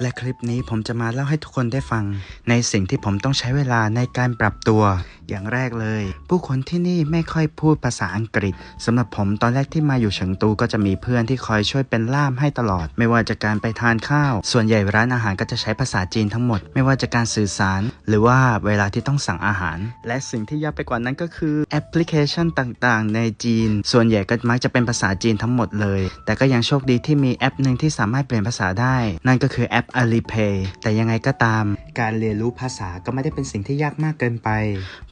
และคลิปนี้ผมจะมาเล่าให้ทุกคนได้ฟัง ในสิ่งที่ผมต้องใช้เวลาในการปรับตัว อย่างแรกเลย ผู้คนที่นี่ไม่ค่อยพูดภาษาอังกฤษสำหรับผมตอนแรกที่มาอยู่เฉิงตูก็จะมีเพื่อนที่คอยช่วยเป็นล่ามให้ตลอด ไม่ว่าจะการไปทานข้าว ส่วนใหญ่ร้านอาหารก็จะใช้ภาษาจีนทั้งหมด ไม่ว่าจะการสื่อสาร หรือว่าเวลาที่ต้องสั่งอาหาร และสิ่งที่ยากไปกว่านั้นก็คือแอปพลิเคชันต่างๆ ในจีน ส่วนใหญ่ก็มักจะเป็นภาษาจีนทั้งหมดเลย แต่ก็ยังโชคดีที่มีแอปหนึ่งที่สามารถเปลี่ยนภาษาได้ นั่นก็คือแอป Alipay แต่ยังไงก็ตาม การเรียนรู้ภาษาก็ไม่ได้เป็นสิ่งที่ยากมากเกินไป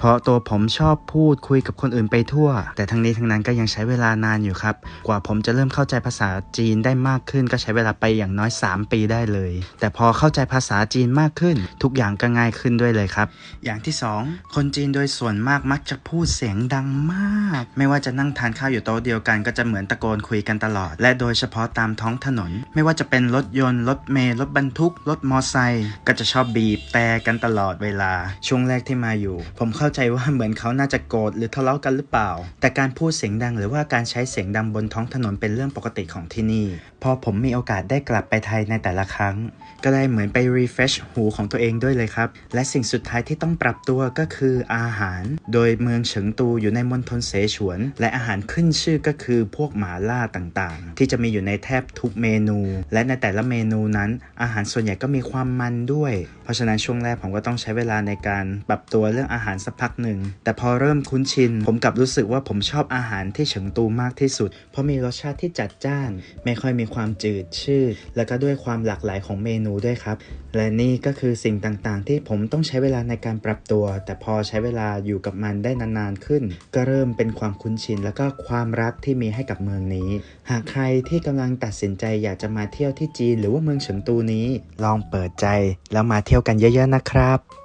ราะตัวผมชอบพูดคุยกับคนอื่นไปทั่ว แต่ทั้งนี้ทั้งนั้นก็ยังใช้เวลานานอยู่ครับ กว่าผมจะเริ่มเข้าใจภาษาจีนได้มากขึ้น ก็ใช้เวลาไปอย่างน้อย 3 ปีได้เลย แต่พอเข้าใจภาษาจีนมากขึ้น ทุกอย่างก็ง่ายขึ้นด้วยเลยครับ อย่างที่ 2 คนจีนโดยส่วนมากมักจะพูดเสียงดังมาก ไม่ว่าจะนั่งทานข้าวอยู่โต๊ะเดียวกันก็จะเหมือนตะโกนคุยกันตลอด และโดยเฉพาะตามท้องถนน ไม่ว่าจะเป็นรถยนต์รถเมล์รถบรรทุกรถมอไซค์ก็จะชอบบีบแต่กันตลอดเวลาช่วงแรกที่มาอยู่ ผมเข้าใจว่าเหมือนเขาน่าจะโกรธหรือทะเลาะกันหรือเปล่า แต่การพูดเสียงดังหรือว่าการใช้เสียงดังบนท้องถนนเป็นเรื่องปกติของที่นี่ พอผมมีโอกาสได้กลับไปไทยในแต่ละครั้ง ก็ได้เหมือนไป refresh หูของตัวเองด้วยเลยครับ และสิ่งสุดท้ายที่ต้องปรับตัวก็คืออาหาร โดยเมืองเฉิงตูอยู่ในมณฑลเสฉวน และอาหารขึ้นชื่อก็คือพวกหมาล่าต่างๆ ที่จะมีอยู่ในแทบทุกเมนู และในแต่ละเมนูนั้น อาหารส่วนใหญ่ก็มีความมันด้วย เพราะฉะนั้นช่วงแรกผมก็ต้องใช้เวลาในการปรับตัวเรื่องอาหารสักพักหนึ่ง แต่พอเริ่มคุ้นชิน ผมกลับรู้สึกว่าผมชอบอาหารที่เฉิงตูมากที่สุด เพราะมีรสชาติที่จัดจ้าน ไม่ค่อยมีความจืดชืดแล้วก็ด้วยความหลากหลายของเมนูด้วยครับ และนี่ก็คือสิ่งต่างๆ ที่ผมต้องใช้เวลาในการปรับตัว แต่พอใช้เวลาอยู่กับมันได้นานๆขึ้น ก็เริ่มเป็นความคุ้นชิน แล้วก็ความรักที่มีให้กับเมืองนี้ หากใครที่กำลังตัดสินใจอยากจะมาเที่ยวที่จีน หรือว่าเมืองเฉิงตูนี้ ลองเปิดใจแล้วมาเที่ยวกันเยอะๆนะครับ